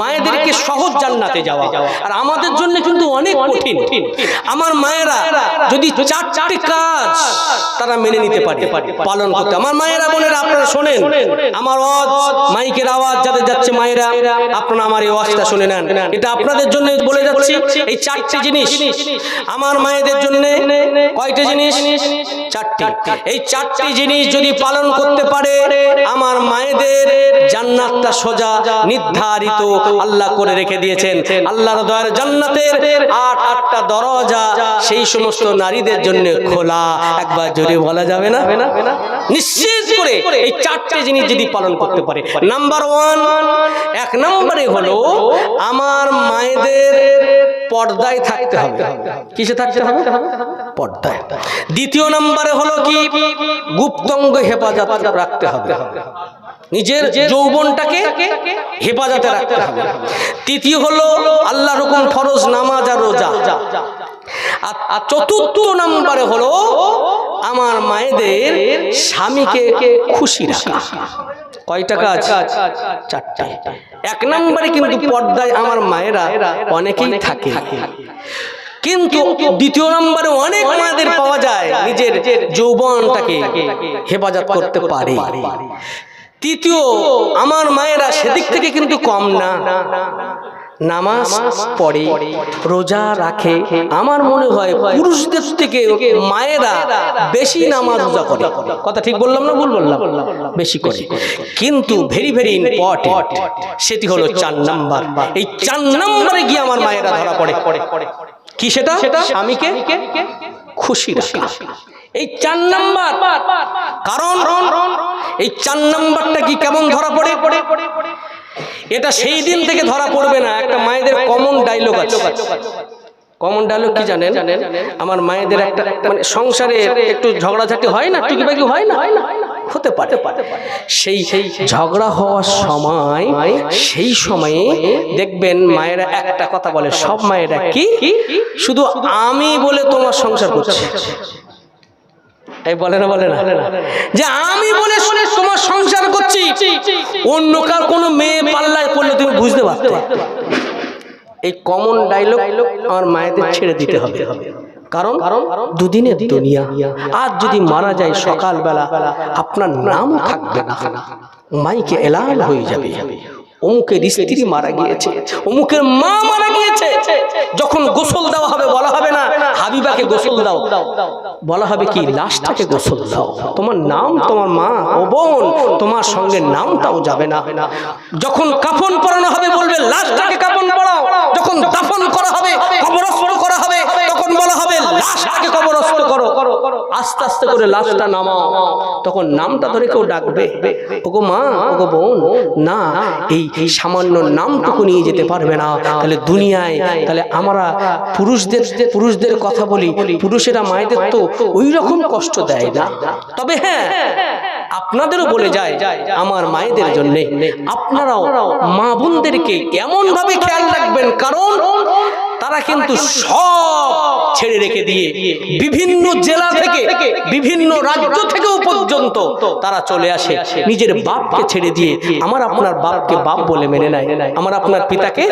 মায়েদেরকে সহজ জান্নাতে যাওয়া। আর আমাদের জন্য কিন্তু অনেক কঠিন। আমার মায়েরা যদি চারটি কাজ তারা মেনে নিতে পারে, পালন করতে। আমার মায়েরা বোনেরা, আপনারা শোনেন। আমার ওয়াজ, মাইকের আওয়াজ যাদের যাচ্ছে মায়েরা, আপনারা আমার এই ওয়াজটা শুনে নেন। এটা আপনাদের জন্য বলে যাচ্ছি। এই চারটি জিনিস আমার মায়েদের জন্য কয়টা জিনিস? চারটি। এই চারটি জিনিস যদি পালন করতে পারে, আমার মায়েদের জান্নাতটা সোজা, নির্ধারিত আল্লাহ করে রেখে দিয়েছেন। আল্লাহর দয়ার জান্নাতের আট, আটটা দরজা সেই সমস্ত নারীদের জন্য খোলা। একবার জোরে বলা যাবে না? নিশ্চিত করে এই চারটে জিনিস যদি পালন করতে পারে। নাম্বার ওয়ান, এক নম্বরে হলো আমার মায়েদের পর্দায় থাকতে হবে। কিসে থাকতে হবে? পর্দায়। দ্বিতীয় নম্বরে হলো কি? গুপ্তঙ্গ হেফাজত রাখতে হবে। নিজের যৌবনটাকে হেফাজতে রাখতে হবে। তৃতীয় হলো আল্লাহ রকম ফরজ নামাজ আর রোজা। আর চতুর্থ নম্বরে হলো আমার মায়েদের স্বামীকে খুশি রাখা। কয়টা কাজ চারটা। এক নম্বরে কিন্তু পর্দায় আমার মায়েরা অনেকেই থাকে। কিন্তু দ্বিতীয় নম্বরে অনেক মায়েদের পাওয়া যায় নিজের যৌবনটাকে হেফাজত করতে পারে। তৃতীয় আমার মায়েরা সেদিক থেকে কিন্তু কম না। নামাজ পড়ে রোজা রাখে। আমার মনে হয় পুরুষদের থেকে মায়েরা বেশি নামাজ রোজা করে। কথা ঠিক বললাম না ভুল বললাম? বেশি করে। কিন্তু ভেরি ভেরি ইম্পর্টেন্ট সেটি হলো চার নাম্বার। এই চার নাম্বারে গিয়ে আমার মায়েরা ধরা পড়ে। কি সেটা? সেটা? স্বামীকে খুশি রাখা। এই চার নাম্বার। কারণ, এই চার নাম্বারটা কি কেমন ধরা পড়ে? এটা সেই দিন থেকে ধরা পড়বে না। একটা মায়েদের কমন ডায়লগ আছে। কমন ডায়লগ কি জানেন? আমার মায়েদের একটা মানে সংসারে একটু ঝগড়াঝাটি হয় না? টুকিবাকি হয় না? হতে পারে। সেই সেই ঝগড়া হওয়ার সময়, সেই সময়ে দেখবেন মায়েরা একটা কথা বলে, সব মায়েরা কি? শুধু আমি বলে তোমার সংসার করছি। এই বলে না বলে না। যে আমি বলে শুনে তোমার সংসার করছি অন্য কার কোনো মেয়ে পাল্লায় পড়লে তুমি বুঝতে পারতে। এই কমন ডায়লগ আমার মায়েদের ছেড়ে দিতে হবে। কারণ দুদিনের দুনিয়া। আজ যদি মারা যায় সকালবেলা আপনার নাম থাকবে না। মাইকে এলান হয়ে যাবে। অমুকের স্ত্রী মারা গিয়েছে। অমুকের মা মারা গিয়েছে যখন গোসল দেওয়া হবে বলা হবে না হাবিবাকে গোসল দাও। বলা হবে কি লাশটাকে গোসল দাও। তোমার নাম তোমার মা ও বোন তোমার সঙ্গে নামটাও যাবে না। যখন কাফন পরানো হবে বলবে লাশটাকে কাফন পরাও যখন দাফন করা হবে কবরস্থ করা হবে তখন বলা হবে লাশটাকে কবরস্থ করো আস্তে করে লাশটা নামাও। তখন নামটা ধরে কেউ ডাকবে। ওগো মা, ওগো বোন, না, এই সামান্য নামটুকু নিয়ে যেতে পারবে না। তাহলে দুনিয়ায়, তাহলে আমরা পুরুষদের পুরুষদের কথা বলি, পুরুষেরা মায়েদের তো ওই রকম কষ্ট দেয় না। তবে হ্যাঁ আপনাদেরও বলে যায়, আমার মায়েদের জন্য আপনারাও মা বোনদেরকে এমন ভাবে খেয়াল রাখবেন, কারণ তারা কিন্তু সব ছেড়ে রেখে দিয়ে বিভিন্ন জেলা থেকে, বিভিন্ন রাজ্য থেকেও পর্যন্ত তারা চলে আসে। নিজের বাপকে ছেড়ে দিয়ে আমার আপনার বাপকে বাপ বলে মেনে নেয়। আমার আপনার পিতাকে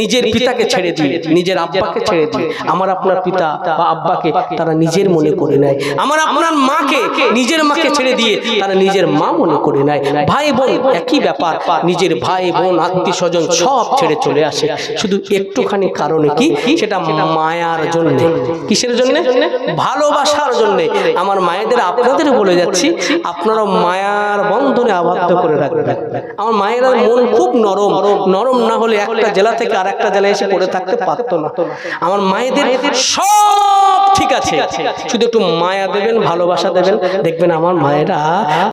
নিজের পিতাকে ছেড়ে দিয়ে, নিজের আব্বাকে ছেড়ে দিয়ে, আমার আপনার পিতা বা আব্বাকে তারা নিজের মনে করে নেয়। আমার আপনার মাকে নিজের মাকে ছেড়ে দিয়ে তারা নিজের মা মনে করে নেয়। ভাই বোন, একই ব্যাপার। নিজের ভাই বোন, আত্মীয় স্বজন সব ছেড়ে চলে আসে। শুধু একটুখানি কারণে কি? সেটা মায়ার জন্য? কিসের জন্য? ভালোবাসার জন্য। আমার মায়েদের আপনাদের বলে যাচ্ছি আপনারা মায়ার বন্ধনে আবদ্ধ করে রাখবেন। আমার মায়েরা মন খুব নরম। নরম। না হলে একটা জেলা থেকে আর একটা জেলায় এসে পড়ে থাকতে পারতো না। আমার মায়েদের সব ঠিক আছে। শুধু একটু মায়া দেবেন ভালোবাসা দেবেন। দেখবেন আমার মায়েরা